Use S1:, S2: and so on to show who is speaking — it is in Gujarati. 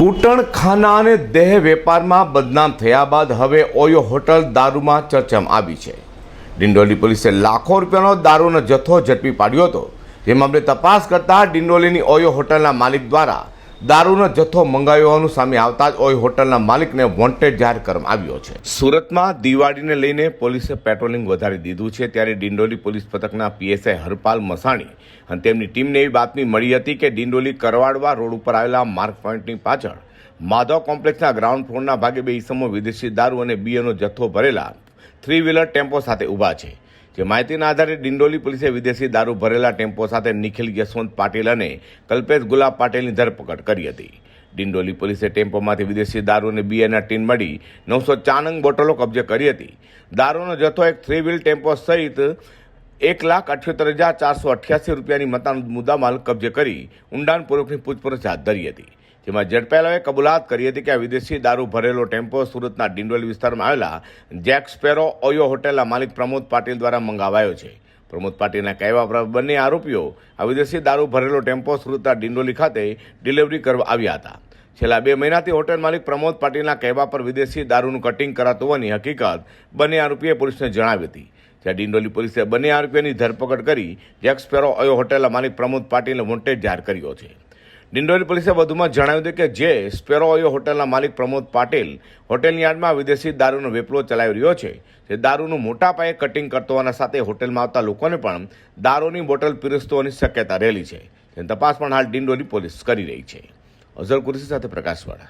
S1: કૂટણખાના અને દેહ વેપારમાં બદનામ થયા બાદ હવે ઓયો હોટલ દારૂમાં ચર્ચામાં આવી છે. ડિંડોલી પોલીસે લાખો રૂપિયાનો દારૂનો જથ્થો ઝડપી પાડ્યો હતો. જે મામલે તપાસ કરતા ડિંડોલીની ઓયો હોટલના માલિક દ્વારા દારૂનો જથ્થો મંગાવ્યો હોવાનું સામે આવતા જ ઓઈ હોટલના માલિકને વોન્ટેડ જાહેર કરવામાં આવ્યો છે. સુરતમાં દિવાળીને લઈને પોલીસે પેટ્રોલિંગ વધારી દીધું છે ત્યારે ડિંડોલી પોલીસ પથકના પીએસઆઈ હરપાલ મસાણી અને તેમની ટીમને એવી બાતમી મળી હતી કે ડિંડોલી કરવાડવા રોડ ઉપર આવેલા માર્ક પોઈન્ટની પાછળ માધવ કોમ્પ્લેક્સના ગ્રાઉન્ડ ફ્લોરના ભાગે બે ઈસમો વિદેશી દારૂ અને બીએનો જથ્થો ભરેલા થ્રી વ્હીલર ટેમ્પો સાથે ઊભા છે. જે માહિતીના આધારે ડિંડોલી પોલીસે વિદેશી દારૂ ભરેલા ટેમ્પો સાથે નિખિલ યશવંત પાટીલ અને કલ્પેશ ગુલાબ પાટીલની ધરપકડ કરી હતી. ડિંડોલી પોલીસે ટેમ્પોમાંથી વિદેશી દારૂ અને બિયરના ટીન મળી નવસો ચાનંગ બોટલો કબજે કરી હતી. દારૂનો જથ્થો એક થ્રી વ્હીલ ટેમ્પો સહિત એક લાખ અઠ્યોતેર હજાર ચારસો અઠ્યાસી રૂપિયાની મતાનો મુદ્દામાલ કબજે કરી ઊંડાણપૂર્વકની પૂછપરછ હાથ ધરી હતી. જેમાં ઝડપાયેલાઓએ કબૂલાત કરી હતી કે આ વિદેશી દારૂ ભરેલો ટેમ્પો સુરતના ડિંડોલી વિસ્તારમાં આવેલા જેક સ્પેરો ઓયો હોટેલના માલિક પ્રમોદ પાટીલ દ્વારા મંગાવાયો છે. પ્રમોદ પાટીલના કહેવા પર બંને આરોપીઓ આ વિદેશી દારૂ ભરેલો ટેમ્પો સુરતના ડિંડોલી ખાતે ડિલિવરી કરવા આવ્યા હતા. છેલ્લા બે મહિનાથી હોટેલ માલિક પ્રમોદ પાટીલના કહેવા પર વિદેશી દારૂનું કટિંગ કરાતું હોવાની હકીકત બંને આરોપીએ પોલીસને જણાવી હતી. જ્યાં ડિંડોલી પોલીસે બંને આરોપીઓની ધરપકડ કરી જેક સ્પેરો ઓયો હોટેલના માલિક પ્રમોદ પાટીલને વોન્ટેડ જાહેર કર્યો છે. ડિંડોલી પોલીસે વધુમાં જણાવ્યું હતું કે જે સ્પેરો ઓયો હોટલના માલિક પ્રમોદ પાટીલ હોટેલની યાર્ડમાં વિદેશી દારૂનો વેપલો ચલાવી રહ્યો છે. જે દારૂનું મોટા પાયે કટિંગ કરતો હોવાના સાથે હોટેલમાં આવતા લોકોને પણ દારૂની બોટલ પીરસતો હોવાની શક્યતા રહેલી છે. તેની તપાસ પણ હાલ ડિંડોરી પોલીસ કરી રહી છે. અઝર કુરેશી સાથે પ્રકાશવાળા.